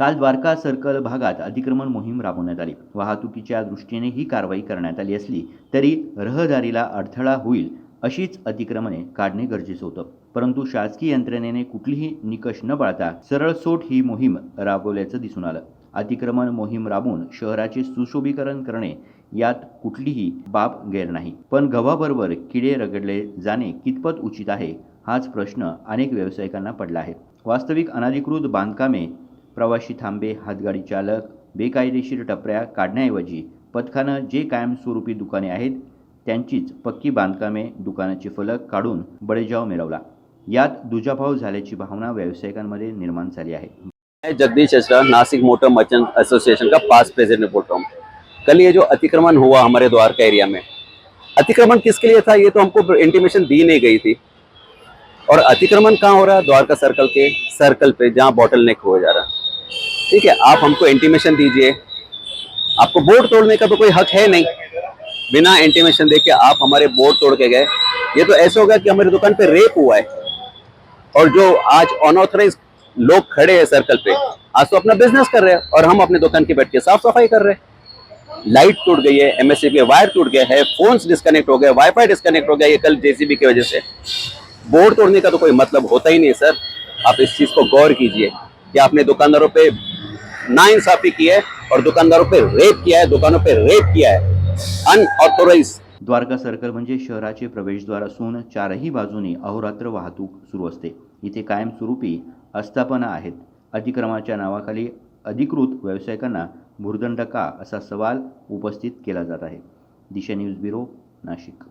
काल द्वारका सर्कल भागात अतिक्रमण मोहीम राबवण्यात आली. वाहतुकीच्या दृष्टीने ही कारवाई करण्यात आली असली तरी रहदारीला अडथळा होईल अशीच अतिक्रमणे काढणे गरजेचं होतं. परंतु शासकीय यंत्रणेने कुठलीही निकष न पाळता सरळसोट ही मोहीम राबवल्याचं दिसून आलं. अतिक्रमण मोहीम राबवून शहराचे सुशोभीकरण करणे यात कुठलीही बाब गैर नाही. पण गव्हाबरोबर किडे रगडले जाणे कितपत उचित आहे हाच प्रश्न अनेक व्यावसायिकांना पडला आहे. वास्तविक अनधिकृत बांधकामे प्रवासी थांबे हातगाडी चालक बेकायदेशीर टपऱ्या काढण्याऐवजी पथकानं जे कायमस्वरूपी दुकाने आहेत त्यांचीच पक्की बांधकामे दुकानाचे फलक काढून बळेजाव मिळवला यात दुजाभाव झाल्याची भावना व्यावसायिकांमध्ये निर्माण झाली आहे. मैं Jagdish Achra Nashik motor merchant association का पास प्रेसिडेंट बोल रहा हूँ। कल ये जो अतिक्रमण हुआ हमारे द्वारका एरिया में अतिक्रमण किसके लिए था? ये तो हमको इंटीमेशन दी नहीं गई थी। और अतिक्रमण कहाँ हो रहा है? द्वारका सर्कल के सर्कल पे जहाँ बॉटल नेक हो जा रहा है। ठीक है, आप हमको इंटीमेशन दीजिए। आपको बोर्ड तोड़ने का तो कोई हक है नहीं। बिना इंटीमेशन दे के आप हमारे बोर्ड तोड़ के गए। ये तो ऐसा होगा कि हमारी दुकान पे रेप हुआ है। और जो आज अनऑथराइज लोग खड़े हैं सर्कल पे, आज तो अपना बिज़नेस कर रहे हैं और हम अपने दुकान के बैठ के साफ़ सफ़ाई कर रहे हैं। लाइट टूट गई है एमएससी के वायर टूट गया है फोन्स डिस्कनेक्ट हो गए वाईफाई डिस्कनेक्ट हो गया, ये कल जेसीबी की वजह से। बोर्ड तोड़ने का तो कोई मतलब होता ही नहीं सर आप इस चीज़ को गौर कीजिए कि आपने दुकानदारों पे नाइंसाफी की है और दुकानदारों पे रेप किया है दुकानों पे रेप किया है। अनऑथोराइज द्वारका सर्कल म्हणजे शहराचे प्रवेशद्वार असून चारही बाजूनी अहोरात्र वाहतूक सुरू असते. इथे कायमस्वरूपी आस्थापना आहेत. अतिक्रमाच्या नावाखाली अधिकृत व्यावसायिकांना भुर्दंड का असा सवाल उपस्थित केला जात आहे. Disha news bureau Nashik.